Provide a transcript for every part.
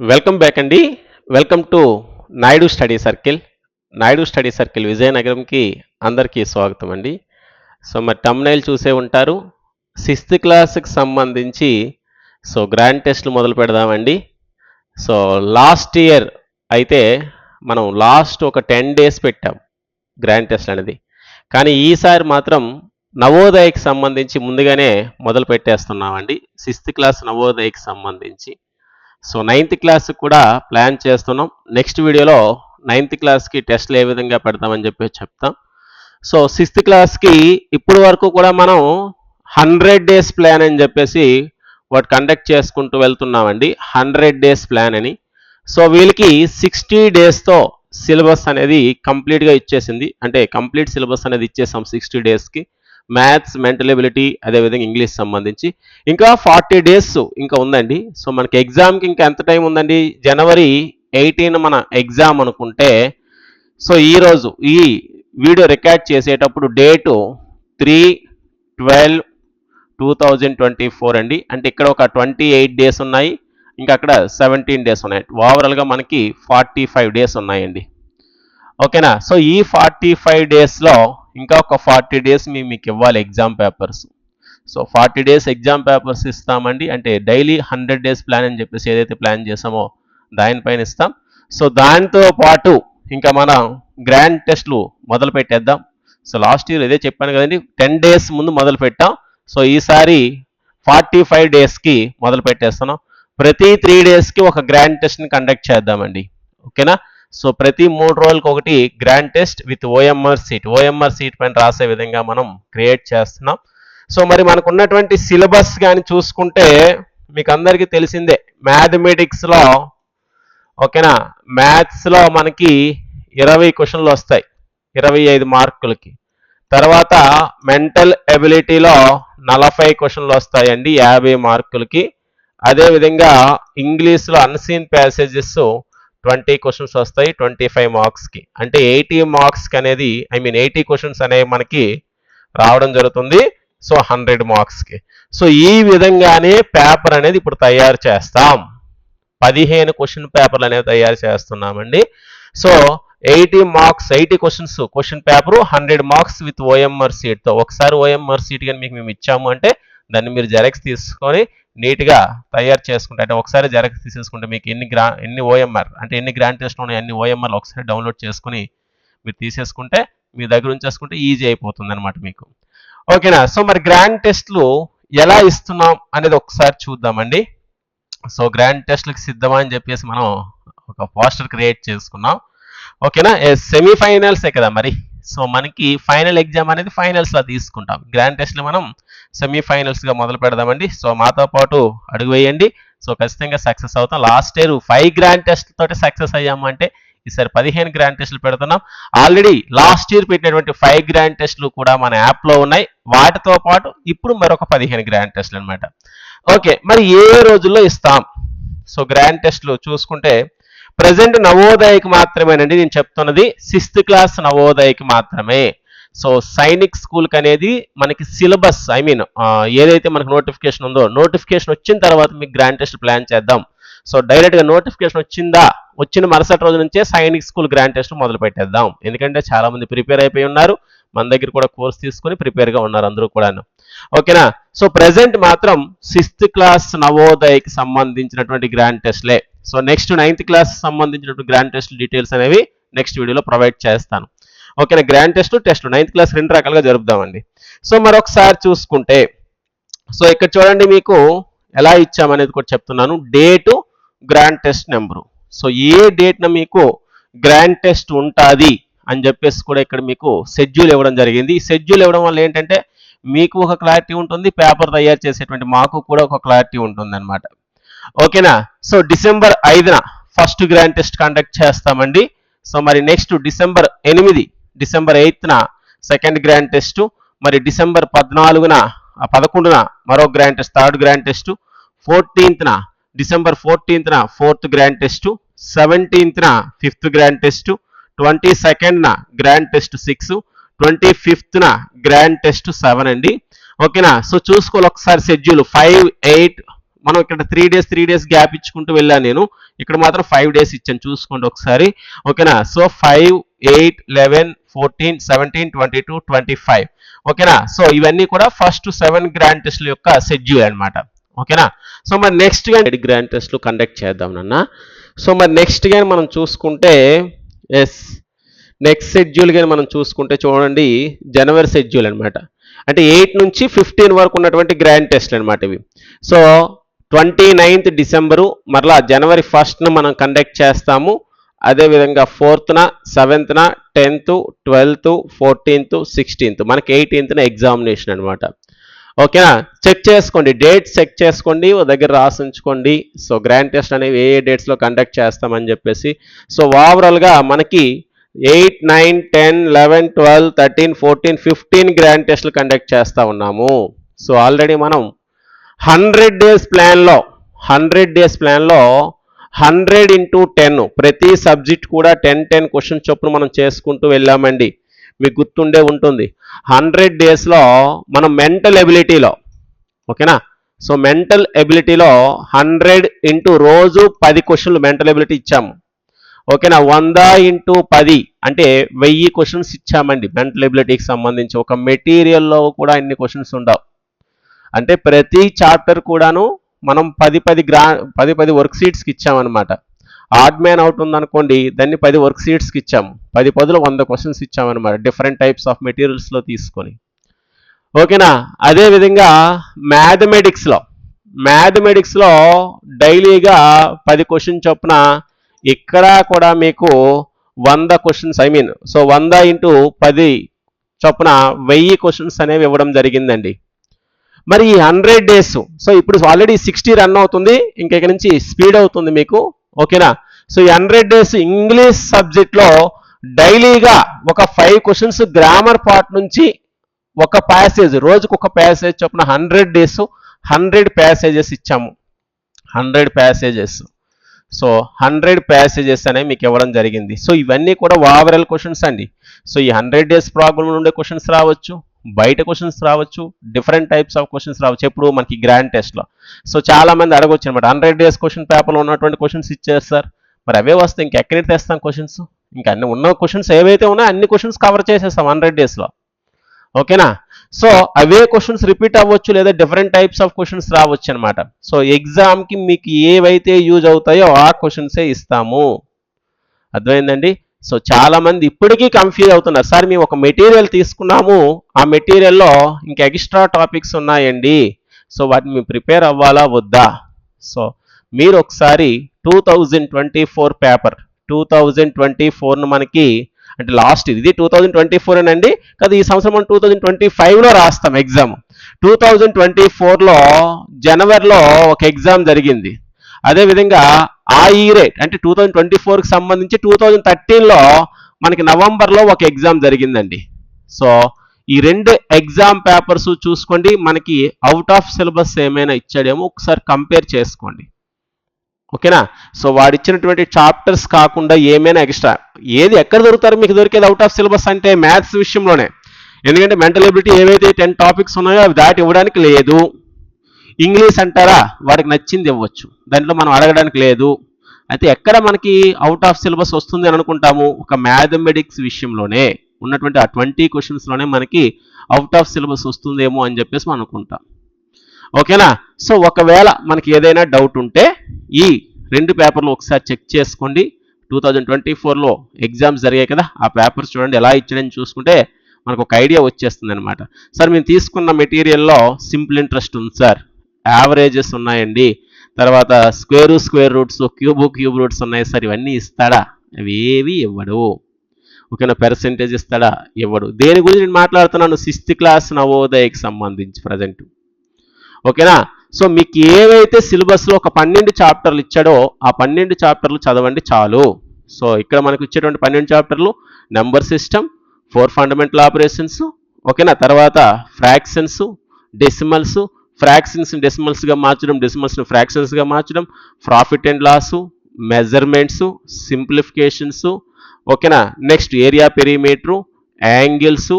Welcome back అండి. Welcome to Naidu study circle. Naidu study circle విజయనగరంకి అందరికీ స్వాగతం అండి. సో మరి టమ్నైల్ చూసే ఉంటారు. సిక్స్త్ క్లాస్కి సంబంధించి సో గ్రాండ్ టెస్ట్లు మొదలు పెడదామండి. సో లాస్ట్ ఇయర్ అయితే మనం లాస్ట్ ఒక టెన్ డేస్ పెట్టాం గ్రాండ్ టెస్ట్ అనేది. కానీ ఈసారి మాత్రం నవోదయకి సంబంధించి ముందుగానే మొదలు పెట్టేస్తున్నామండి. సిక్స్త్ క్లాస్ నవోదయకి సంబంధించి. సో నైన్త్ క్లాస్ కూడా ప్లాన్ చేస్తున్నాం. నెక్స్ట్ వీడియోలో నైన్త్ క్లాస్కి టెస్ట్లు ఏ విధంగా పెడతామని చెప్పి చెప్తాం. సో సిక్స్త్ క్లాస్కి ఇప్పుడు వరకు కూడా మనం హండ్రెడ్ డేస్ ప్లాన్ అని చెప్పేసి వాటి కండక్ట్ చేసుకుంటూ వెళ్తున్నామండి. హండ్రెడ్ డేస్ ప్లాన్ అని. సో వీళ్ళకి సిక్స్టీ డేస్తో సిలబస్ అనేది కంప్లీట్గా ఇచ్చేసింది. అంటే కంప్లీట్ సిలబస్ అనేది ఇచ్చేసాం సిక్స్టీ డేస్కి. మ్యాథ్స్ మెంటల్ ఎబిలిటీ అదేవిధంగా ఇంగ్లీష్ సంబంధించి. ఇంకా ఫార్టీ డేస్ ఇంకా ఉందండి. సో మనకి ఎగ్జామ్కి ఇంకా ఎంత టైం ఉందండి? జనవరి ఎయిటీన్ మన ఎగ్జామ్ అనుకుంటే సో ఈరోజు ఈ వీడియో రికార్డ్ చేసేటప్పుడు date three twelve two thousand twenty four అండి. అంటే ఇక్కడ ఒక ట్వంటీ ఎయిట్ డేస్ ఉన్నాయి. ఇంకా అక్కడ సెవెంటీన్ డేస్ ఉన్నాయి. ఓవరాల్గా మనకి ఫార్టీ ఫైవ్ డేస్ ఉన్నాయండి ఓకేనా సో ఈ ఫార్టీ ఫైవ్ డేస్లో ఇంకా ఒక ఫార్టీ డేస్ మేము మీకు ఇవ్వాలి exam papers. So forty days exam papers ఇస్తామండి. అంటే డైలీ హండ్రెడ్ డేస్ ప్లాన్ అని చెప్పేసి ఏదైతే ప్లాన్ చేసామో దానిపైన ఇస్తాం. సో దానితో పాటు ఇంకా మనం గ్రాండ్ టెస్ట్లు మొదలు పెట్టేద్దాం. సో లాస్ట్ ఇయర్ ఇదే చెప్పాను కదండి టెన్ డేస్ ముందు మొదలు పెట్టాం. సో ఈసారి ఫార్టీ ఫైవ్ డేస్కి మొదలు పెట్టేస్తున్నాం. ప్రతి త్రీ డేస్కి ఒక గ్రాండ్ టెస్ట్ని కండక్ట్ చేద్దామండి. ఓకేనా? సో ప్రతి మూడు రోజులకు ఒకటి grand test with OMR sheet OMR sheet పైన రాసే విధంగా మనం క్రియేట్ చేస్తున్నాం. సో మరి మనకు ఉన్నటువంటి సిలబస్ కానీ చూసుకుంటే మీకు అందరికీ తెలిసిందే మ్యాథమెటిక్స్లో ఓకేనా? మ్యాథ్స్లో మనకి ఇరవై క్వశ్చన్లు వస్తాయి ఇరవై ఐదు మార్కులకి. తర్వాత మెంటల్ ఎబిలిటీలో నలభై క్వశ్చన్లు వస్తాయండి యాభై మార్కులకి. అదేవిధంగా ఇంగ్లీష్లో అన్సీన్ ప్యాసేజెస్ ట్వంటీ క్వశ్చన్స్ వస్తాయి ట్వంటీ ఫైవ్ మార్క్స్కి. అంటే ఎయిటీ మార్క్స్కి అనేది ఐ మీన్ ఎయిటీ క్వశ్చన్స్ అనేవి మనకి రావడం జరుగుతుంది. సో హండ్రెడ్ మార్క్స్కి. సో ఈ విధంగానే పేపర్ అనేది ఇప్పుడు తయారు చేస్తాం. పదిహేను క్వశ్చన్ పేపర్లు అనేవి తయారు చేస్తున్నామండి. So eighty marks eighty questions question paper hundred marks with OMR సీట్తో. ఒకసారి ఓఎంఆర్ సీట్ కానీ మీకు మేము ఇచ్చాము అంటే దాన్ని మీరు జెరాక్స్ తీసుకొని నీట్గా తయారు చేసుకుంటే అంటే ఒకసారి జెరాక్స్ తీసేసుకుంటే మీకు ఎన్ని గ్రా ఎన్ని ఓఎంఆర్ అంటే ఎన్ని గ్రాండ్ టెస్ట్లు ఉన్నాయి అన్ని ఓఎంఆర్లు ఒకసారి డౌన్లోడ్ చేసుకుని మీరు తీసేసుకుంటే మీ దగ్గర ఉంచేసుకుంటే ఈజీ అయిపోతుంది అనమాట మీకు. ఓకేనా? సో మరి గ్రాండ్ టెస్ట్లు ఎలా ఇస్తున్నాం అనేది ఒకసారి చూద్దామండి. సో గ్రాండ్ టెస్ట్లకు సిద్ధమా అని చెప్పేసి మనం ఒక పోస్టర్ క్రియేట్ చేసుకున్నాం. ఓకేనా? సెమీఫైనల్సే కదా మరి. సో మనకి ఫైనల్ ఎగ్జామ్ అనేది ఫైనల్స్లో తీసుకుంటాం. గ్రాండ్ టెస్ట్లు మనం సెమీఫైనల్స్గా మొదలు పెడదామండి. సో మాతో పాటు అడుగు వేయండి. సో ఖచ్చితంగా సక్సెస్ అవుతాం. Last year five grand test తోటి సక్సెస్ అయ్యామంటే ఈసారి పదిహేను గ్రాండ్ టెస్టులు పెడుతున్నాం. ఆల్రెడీ లాస్ట్ ఇయర్ పెట్టినటువంటి ఫైవ్ గ్రాండ్ టెస్టులు కూడా మన యాప్లో ఉన్నాయి. వాటితో పాటు ఇప్పుడు మరొక పదిహేను గ్రాండ్ టెస్టులు అనమాట ఓకే మరి ఏ రోజుల్లో ఇస్తాం? సో గ్రాండ్ టెస్టులు చూసుకుంటే ప్రజెంట్ నవోదయకి మాత్రమేనండి నేను చెప్తున్నది. సిక్స్త్ క్లాస్ నవోదయకి మాత్రమే. సో సైనిక్ స్కూల్కి అనేది మనకి సిలబస్ ఐ మీన్ ఏదైతే మనకు నోటిఫికేషన్ ఉందో నోటిఫికేషన్ వచ్చిన తర్వాత మీకు గ్రాండ్ టెస్ట్ ప్లాన్ చేద్దాం. సో డైరెక్ట్గా నోటిఫికేషన్ వచ్చిందా వచ్చిన మరుసటి రోజు నుంచే సైనిక్ స్కూల్ గ్రాండ్ టెస్ట్ మొదలు పెట్టేద్దాం. ఎందుకంటే చాలా మంది ప్రిపేర్ అయిపోయి ఉన్నారు మన దగ్గర కూడా కోర్స్ తీసుకొని ప్రిపేర్గా ఉన్నారు అందరూ కూడాను. ఓకేనా? సో ప్రెసెంట్ మాత్రం సిక్స్త్ క్లాస్ నవోదయకి సంబంధించినటువంటి గ్రాండ్ టెస్ట్లే. సో నెక్స్ట్ నైన్త్ క్లాస్ సంబంధించినటువంటి గ్రాండ్ టెస్ట్ డీటెయిల్స్ అనేవి నెక్స్ట్ వీడియోలో ప్రొవైడ్ చేస్తాను. ఓకేనా? Grand test test ninth class రెండు రకాలుగా జరుపుదామండి. సో మరొకసారి చూసుకుంటే సో ఇక్కడ చూడండి మీకు ఎలా ఇచ్చామనేది కూడా చెప్తున్నాను. Date grand test number so ఏ డేట్న మీకు గ్రాండ్ టెస్ట్ ఉంటుంది అని చెప్పేసి కూడా ఇక్కడ మీకు షెడ్యూల్ ఇవ్వడం జరిగింది. ఈ షెడ్యూల్ ఇవ్వడం వల్ల ఏంటంటే మీకు ఒక క్లారిటీ ఉంటుంది పేపర్ తయారు చేసేటువంటి మాకు కూడా ఒక క్లారిటీ ఉంటుంది అనమాట ఓకేనా? సో డిసెంబర్ ఐదున ఫస్ట్ గ్రాండ్ టెస్ట్ కండక్ట్ చేస్తామండి. సో మరి నెక్స్ట్ డిసెంబర్ ఎనిమిది డిసెంబర్ ఎయిత్న సెకండ్ గ్రాండ్ టెస్టు మరి డిసెంబర్ పద్నాలుగున ఆ పదకొండున మరో grand test third grand test ఫోర్టీన్త్న December ఫోర్టీన్త్న ఫోర్త్ గ్రాండ్ టెస్టు సెవెంటీన్త్న ఫిఫ్త్ గ్రాండ్ టెస్టు ట్వంటీ సెకండ్న గ్రాండ్ టెస్ట్ సిక్స్ ట్వంటీ ఫిఫ్త్న గ్రాండ్ టెస్ట్ సెవెన్ అండి. ఓకేనా? సో చూసుకోవాలి ఒకసారి షెడ్యూల్. ఫైవ్ ఎయిట్ మనం ఇక్కడ three days three days gap ఇచ్చుకుంటూ వెళ్ళాను నేను. ఇక్కడ మాత్రం ఫైవ్ డేస్ ఇచ్చాను. చూసుకోండి ఒకసారి. ఓకేనా? So five eight eleven fourteen seventeen twenty two twenty five ఓకేనా సో ఇవన్నీ కూడా ఫస్ట్ సెవెన్ గ్రాండ్ టెస్ట్ల యొక్క షెడ్యూల్ అనమాట ఓకేనా సో మరి నెక్స్ట్గా గ్రాండ్ టెస్ట్లు కండక్ట్ చేద్దాం నాన్న. సో మరి నెక్స్ట్గా మనం చూసుకుంటే ఎస్ నెక్స్ట్ షెడ్యూల్ కానీ మనం చూసుకుంటే చూడండి జనవరి షెడ్యూల్ అనమాట అంటే ఎయిట్ నుంచి ఫిఫ్టీన్ వరకు ఉన్నటువంటి గ్రాండ్ టెస్ట్ అనమాట ఇవి. సో ట్వంటీ నైన్త్ డిసెంబరు మరలా జనవరి ఫస్ట్ను మనం కండక్ట్ చేస్తాము. అదేవిధంగా ఫోర్త్న సెవెంత్న టెన్త్ ట్వెల్త్ ఫోర్టీన్త్ సిక్స్టీన్త్ మనకి ఎయిటీన్త్న ఎగ్జామినేషన్ అనమాట ఓకేనా? చెక్ చేసుకోండి. డేట్స్ చెక్ చేసుకోండి. ఓ దగ్గర రాసి ఉంచుకోండి. సో గ్రాండ్ టెస్ట్ అనేవి ఏ ఏ డేట్స్లో కండక్ట్ చేస్తామని చెప్పేసి. సో ఓవరాల్గా మనకి eight nine ten eleven twelve thirteen fourteen fifteen grand టెస్ట్లు కండక్ట్ చేస్తూ ఉన్నాము. సో ఆల్రెడీ మనం హండ్రెడ్ డేస్ ప్లాన్లో హండ్రెడ్ డేస్ ప్లాన్లో హండ్రెడ్ ఇంటూ టెన్. ప్రతి సబ్జెక్ట్ కూడా టెన్ టెన్ క్వశ్చన్ చొప్పున మనం చేసుకుంటూ వెళ్ళామండి. మీకు గుర్తుండే ఉంటుంది. హండ్రెడ్ డేస్లో మనం మెంటల్ ఎబిలిటీలో ఓకేనా? సో మెంటల్ ఎబిలిటీలో హండ్రెడ్ ఇంటూ రోజు పది క్వశ్చన్లు మెంటల్ ఎబిలిటీ ఇచ్చాము. ఓకేనా? వంద ఇంటూ పది అంటే వెయ్యి క్వశ్చన్స్ ఇచ్చామండి మెంటల్ ఎబిలిటీకి సంబంధించి. ఒక మెటీరియల్లో కూడా ఇన్ని క్వశ్చన్స్ ఉండవు. అంటే ప్రతి చాప్టర్ కూడాను మనం పది పది గ్రా పది పది వర్క్ షీట్స్కి ఇచ్చామన్నమాట. ఆడ్ మ్యాన్ అవుట్ ఉందనుకోండి దాన్ని పది వర్క్ షీట్స్కి ఇచ్చాము. పది పదులు వంద క్వశ్చన్స్ ఇచ్చామన్నమాట డిఫరెంట్ టైప్స్ ఆఫ్ మెటీరియల్స్లో తీసుకొని. ఓకేనా? అదేవిధంగా మ్యాథమెటిక్స్లో మ్యాథమెటిక్స్లో డైలీగా పది క్వశ్చన్ చొప్పున ఇక్కడ కూడా మీకు వంద క్వశ్చన్స్ ఐ మీన్ సో వంద ఇంటూ పది చొప్పున వెయ్యి క్వశ్చన్స్ అనేవి ఇవ్వడం జరిగిందండి. మరి ఈ హండ్రెడ్ డేస్ సో ఇప్పుడు ఆల్రెడీ సిక్స్టీ రన్ అవుతుంది ఇంకా ఇక్కడ నుంచి స్పీడ్ అవుతుంది మీకు ఓకేనా? సో ఈ హండ్రెడ్ డేస్ ఇంగ్లీష్ సబ్జెక్ట్లో డైలీగా ఒక ఫైవ్ క్వశ్చన్స్ గ్రామర్ పార్ట్ నుంచి ఒక ప్యాసేజ్ రోజుకు ఒక ప్యాసేజ్ చొప్పున హండ్రెడ్ డేస్ హండ్రెడ్ ప్యాసేజెస్ ఇచ్చాము. Hundred passages so hundred passages అనేవి మీకు ఇవ్వడం జరిగింది. సో ఇవన్నీ కూడా ఓవరాల్ క్వశ్చన్స్ అండి. సో ఈ హండ్రెడ్ డేస్ ప్రాబ్లం ఉండే క్వశ్చన్స్ రావచ్చు. బయట క్వశ్చన్స్ రావచ్చు డిఫరెంట్ టైప్స్ ఆఫ్ క్వశ్చన్స్ రావచ్చు. ఎప్పుడు మనకి గ్రాండ్ టెస్ట్లో సో చాలా మంది అడగొచ్చు అనమాట హండ్రెడ్ డేస్ క్వశ్చన్ పేపర్లో ఉన్నటువంటి క్వశ్చన్స్ ఇచ్చారు సార్ మరి అవే వస్తే ఇంకెక్కడికి తెస్తాం క్వశ్చన్స్ ఇంకా అన్ని ఉన్న క్వశ్చన్స్ ఏవైతే ఉన్నాయో అన్ని క్వశ్చన్స్ కవర్ చేసేస్తాం హండ్రెడ్ డేస్లో ఓకేనా సో అవే క్వశ్చన్స్ రిపీట్ అవ్వచ్చు లేదా డిఫరెంట్ టైప్స్ ఆఫ్ క్వశ్చన్స్ రావచ్చు అనమాట. సో ఎగ్జామ్కి మీకు ఏవైతే యూజ్ అవుతాయో ఆ క్వశ్చన్సే ఇస్తాము. అర్థమైందండి? సో చాలా మంది ఇప్పటికీ కన్ఫ్యూజ్ అవుతున్నారు. సార్ మేము ఒక మెటీరియల్ తీసుకున్నాము. ఆ మెటీరియల్లో ఇంకా ఎక్స్ట్రా టాపిక్స్ ఉన్నాయండి. సో వాటిని మేము ప్రిపేర్ అవ్వాలా? వద్దా? సో మీరు ఒకసారి two thousand twenty four paper two thousand twenty ఫోర్ను మనకి అంటే లాస్ట్ ఇది టూ థౌజండ్ ట్వంటీ ఫోర్ అండి కదా ఈ సంవత్సరం మనం టూ థౌజండ్ ట్వంటీ ఫైవ్లో రాస్తాం ఎగ్జామ్ టూ థౌజండ్ ట్వంటీ ఫోర్లో జనవరిలో ఒక ఎగ్జామ్ జరిగింది. అదేవిధంగా ఆ ఇయరే అంటే టూ థౌజండ్ ట్వంటీ ఫోర్కి సంబంధించి టూ థౌజండ్ థర్టీన్లో మనకి నవంబర్లో ఒక ఎగ్జామ్ జరిగిందండి. సో ఈ రెండు ఎగ్జామ్ పేపర్స్ చూసుకోండి మనకి అవుట్ ఆఫ్ సిలబస్ ఏమైనా ఇచ్చాడేమో ఒకసారి కంపేర్ చేసుకోండి. ఓకేనా? సో వాడు ఇచ్చినటువంటి చాప్టర్స్ కాకుండా ఏమైనా ఎక్స్ట్రా ఏది ఎక్కడ దొరుకుతారో మీకు దొరికేది అవుట్ ఆఫ్ సిలబస్ అంటే మ్యాథ్స్ విషయంలోనే. ఎందుకంటే మెంటల్ ఎబిలిటీ ఏవైతే టెన్ టాపిక్స్ ఉన్నాయో అవి దాటి ఇవ్వడానికి లేదు. ఇంగ్లీష్ అంటారా? వాడికి నచ్చింది ఇవ్వచ్చు. దాంట్లో మనం అడగడానికి లేదు. అయితే ఎక్కడ మనకి అవుట్ ఆఫ్ సిలబస్ వస్తుంది అని అనుకుంటాము? ఒక మ్యాథమెటిక్స్ విషయంలోనే ఉన్నటువంటి ఆ ట్వంటీ క్వశ్చన్స్లోనే మనకి అవుట్ ఆఫ్ సిలబస్ వస్తుందేమో అని చెప్పేసి మనం అనుకుంటాం. ఓకేనా? సో ఒకవేళ మనకి ఏదైనా డౌట్ ఉంటే ఈ రెండు పేపర్లు ఒకసారి చెక్ చేసుకోండి. టూ థౌజండ్ ట్వంటీ ఫోర్లో ఎగ్జామ్స్ జరిగాయి కదా ఆ పేపర్స్ చూడండి ఎలా ఇచ్చాడని చూసుకుంటే మనకు ఒక ఐడియా వచ్చేస్తుంది అనమాట సార్ మేము తీసుకున్న మెటీరియల్లో సింపుల్ ఇంట్రెస్ట్ ఉంది సార్. యావరేజెస్ ఉన్నాయండి. తర్వాత square square roots cube cube roots ఉన్నాయి. సార్ ఇవన్నీ ఇస్తాడా? అవి ఇవ్వడు. ఓకేనా? పెర్సెంటేజ్ ఇస్తాడా? ఇవ్వడు. దేని గురించి నేను మాట్లాడుతున్నాను? సిక్స్త్ క్లాస్ నవోదయకి సంబంధించి ప్రజెంట్ ఓకేనా? సో మీకు ఏవైతే సిలబస్లో ఒక పన్నెండు చాప్టర్లు ఇచ్చాడో ఆ పన్నెండు చాప్టర్లు చదవండి చాలు. సో ఇక్కడ మనకు ఇచ్చేటువంటి పన్నెండు చాప్టర్లు number system four fundamental operations ఓకేనా? తర్వాత ఫ్రాక్షన్స్ డెసిమల్స్ ఫ్రాక్షన్స్ డెసిమల్స్గా మార్చడం డెసిమల్స్ని ఫ్రాక్షన్స్గా మార్చడం profit and loss measurements simplifications ఓకేనా next area perimeter angles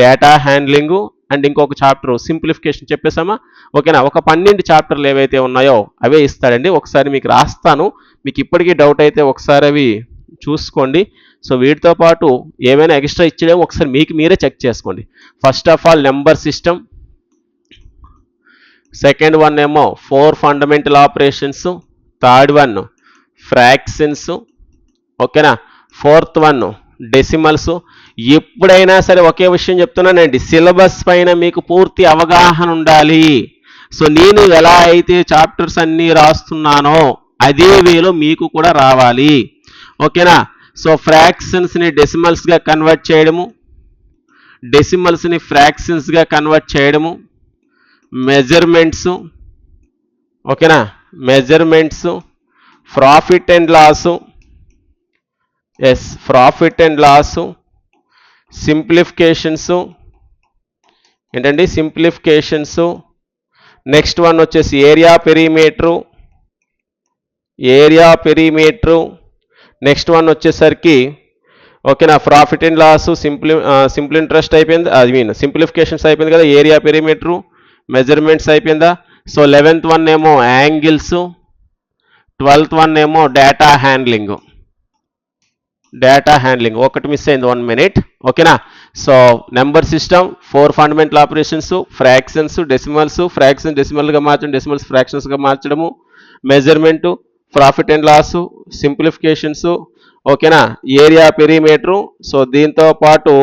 data handling and ఇంకొక చాప్టర్ సింప్లిఫికేషన్ చెప్పేసామా ఓకేనా ఒక పన్నెండు చాప్టర్లు ఏవైతే ఉన్నాయో అవే ఇస్తాడండి. ఒకసారి మీకు రాస్తాను. మీకు ఇప్పటికీ డౌట్ అయితే ఒకసారి అవి చూసుకోండి. సో వీటితో పాటు ఏమైనా ఎక్స్ట్రా ఇచ్చేదేమో ఒకసారి మీకు మీరే చెక్ చేసుకోండి. First of all number system second one ఏమో four fundamental operations third one fractions ఓకేనా ఫోర్త్ వన్ డెసిమల్స్ ఎప్పుడైనా సరే ఒకే విషయం చెప్తున్నానండి సిలబస్ పైన మీకు పూర్తి అవగాహన ఉండాలి. సో నేను ఎలా అయితే చాప్టర్స్ అన్నీ రాస్తున్నానో అదే వేలో మీకు కూడా రావాలి. ఓకేనా సో ఫ్రాక్షన్స్ని డెసిమల్స్గా కన్వర్ట్ చేయడము డెసిమల్స్ని ఫ్రాక్షన్స్గా కన్వర్ట్ చేయడము మెజర్మెంట్స్ ఓకేనా? Measurements profit and loss yes profit and loss simplifications ఏంటండి? సింప్లిఫికేషన్స్. నెక్స్ట్ వన్ వచ్చేసి area perimeter area perimeter. Next one వచ్చేసరికి ఓకేనా? Profit and loss simply simple interest అయిపోయింది ఐ మీన్ సింప్లిఫికేషన్స్ అయిపోయింది కదా ఏరియా పెరిమీటరు మెజర్మెంట్స్ అయిపోయిందా? So eleventh one ఏమో angles twelfth one ఏమో డేటా హ్యాండ్లింగ్ డేటా హ్యాండ్లింగ్ ఒకటి మిస్ అయింది వన్ మినిట్ ఓకేనా so number system four fundamental operations fractions decimals fraction డెసిమల్గా మార్చడం డెసిమల్స్ ఫ్రాక్షన్స్గా మార్చడము. Measurement profit and loss simplifications ఓకేనా area perimeter so దీంతో పాటు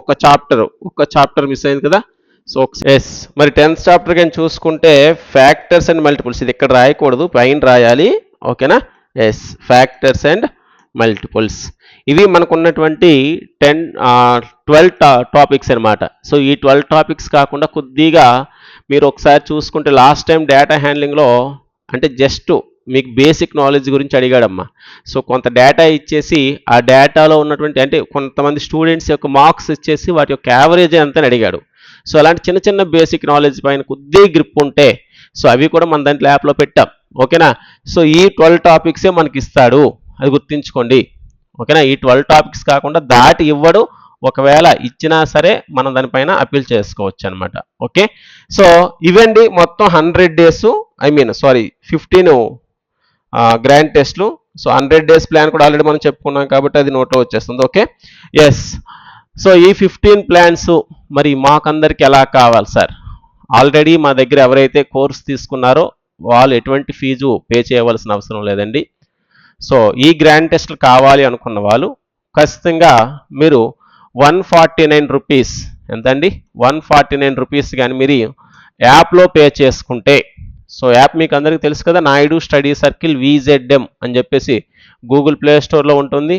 ఒక చాప్టర్ ఒక చాప్టర్ మిస్ అయింది కదా? సో ఎస్ మరి టెన్త్ చాప్టర్ కానీ చూసుకుంటే ఫ్యాక్టర్స్ అండ్ మల్టిపుల్స్ ఇది ఇక్కడ రాయకూడదు పైన రాయాలి. ఓకేనా ఎస్ ఫ్యాక్టర్స్ అండ్ మల్టిపుల్స్ ఇవి మనకున్నటువంటి టెన్ ట్వెల్వ్ టాపిక్స్ అన్నమాట. సో ఈ ట్వెల్వ్ టాపిక్స్ కాకుండా కొద్దిగా మీరు ఒకసారి చూసుకుంటే లాస్ట్ టైం డేటా హ్యాండ్లింగ్లో అంటే జస్ట్ మీకు బేసిక్ నాలెడ్జ్ గురించి అడిగాడమ్మా. సో కొంత డేటా ఇచ్చేసి ఆ డేటాలో ఉన్నటువంటి అంటే కొంతమంది స్టూడెంట్స్ యొక్క మార్క్స్ ఇచ్చేసి వాటి యొక్క యావరేజ్ ఎంత అని అడిగాడు. సో అలాంటి చిన్న చిన్న బేసిక్ నాలెడ్జ్ పైన కొద్దిగా గ్రిప్ ఉంటే సో అవి కూడా మన దాంట్లో యాప్లో పెట్టాం. ఓకేనా? సో ఈ ట్వెల్వ్ టాపిక్సే మనకి ఇస్తాడు. అది గుర్తుంచుకోండి. ఓకేనా? ఈ ట్వెల్వ్ టాపిక్స్ కాకుండా దాటి ఇవ్వడు. ఒకవేళ ఇచ్చినా సరే మనం దానిపైన అప్పీల్ చేసుకోవచ్చు అనమాట ఓకే? సో ఇవండి మొత్తం hundred days I mean sorry fifteen grand టెస్ట్లు సో హండ్రెడ్ డేస్ ప్లాన్ కూడా ఆల్రెడీ మనం చెప్పుకున్నాం కాబట్టి అది నోట్లో వచ్చేస్తుంది. ఓకే? ఎస్ సో ఈ ఫిఫ్టీన్ ప్లాన్స్ మరి మాకందరికి ఎలా కావాలి సార్ ఆల్రెడీ మా దగ్గర ఎవరైతే కోర్స్ తీసుకున్నారో వాళ్ళు ఎటువంటి ఫీజు పే చేయవలసిన అవసరం లేదండి. సో ఈ గ్రాండ్ టెస్ట్లు కావాలి అనుకున్న వాళ్ళు ఖచ్చితంగా మీరు వన్ ఫార్టీ నైన్ రూపీస్ ఎంతండి? వన్ ఫార్టీ నైన్ రూపీస్ కానీ మీరు యాప్లో పే చేసుకుంటే సో యాప్ మీకు అందరికీ తెలుసు కదా నాయుడు స్టడీ సర్కిల్ విజెడ్ఎం అని చెప్పేసి గూగుల్ ప్లే స్టోర్లో ఉంటుంది.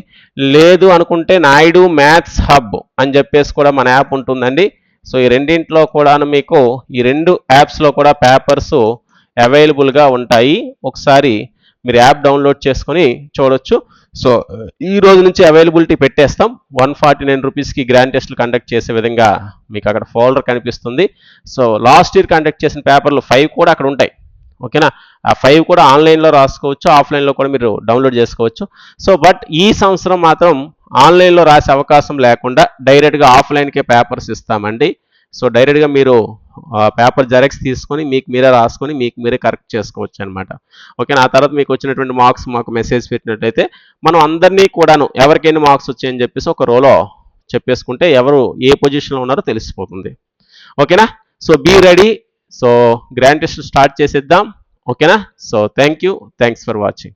లేదు అనుకుంటే నాయుడు మ్యాథ్స్ హబ్ అని చెప్పేసి కూడా మన యాప్ ఉంటుందండి. సో ఈ రెండింటిలో కూడా మీకు ఈ రెండు యాప్స్లో కూడా పేపర్స్ అవైలబుల్గా ఉంటాయి. ఒకసారి మీరు యాప్ డౌన్లోడ్ చేసుకొని చూడొచ్చు. సో ఈ రోజు నుంచి అవైలబిలిటీ పెట్టేస్తాం. వన్ ఫార్టీ నైన్ రూపీస్కి గ్రాండ్ టెస్ట్లు కండక్ట్ చేసే విధంగా మీకు అక్కడ ఫోల్డర్ కనిపిస్తుంది. సో లాస్ట్ ఇయర్ కండక్ట్ చేసిన పేపర్లు ఫైవ్ కూడా అక్కడ ఉంటాయి. ఓకేనా? ఆ ఫైవ్ కూడా ఆన్లైన్లో రాసుకోవచ్చు ఆఫ్లైన్లో కూడా మీరు డౌన్లోడ్ చేసుకోవచ్చు. సో బట్ ఈ సంవత్సరం మాత్రం ఆన్లైన్లో రాసే అవకాశం లేకుండా డైరెక్ట్గా ఆఫ్లైన్కే పేపర్స్ ఇస్తామండి. సో డైరెక్ట్గా మీరు పేపర్ జెరాక్స్ తీసుకొని మీకు మీరే రాసుకొని మీకు మీరే కరెక్ట్ చేసుకోవచ్చు అనమాట ఓకే ఆ తర్వాత మీకు వచ్చినటువంటి మార్క్స్ మాకు మెసేజ్ పెట్టినట్టయితే మనం అందరినీ కూడాను ఎవరికైనా మార్క్స్ వచ్చాయని చెప్పేసి ఒక రోలో చెప్పేసుకుంటే ఎవరు ఏ పొజిషన్లో ఉన్నారో తెలిసిపోతుంది. ఓకేనా? So be ready so grand test start చేసేద్దాం. ఓకేనా so thank you thanks for watching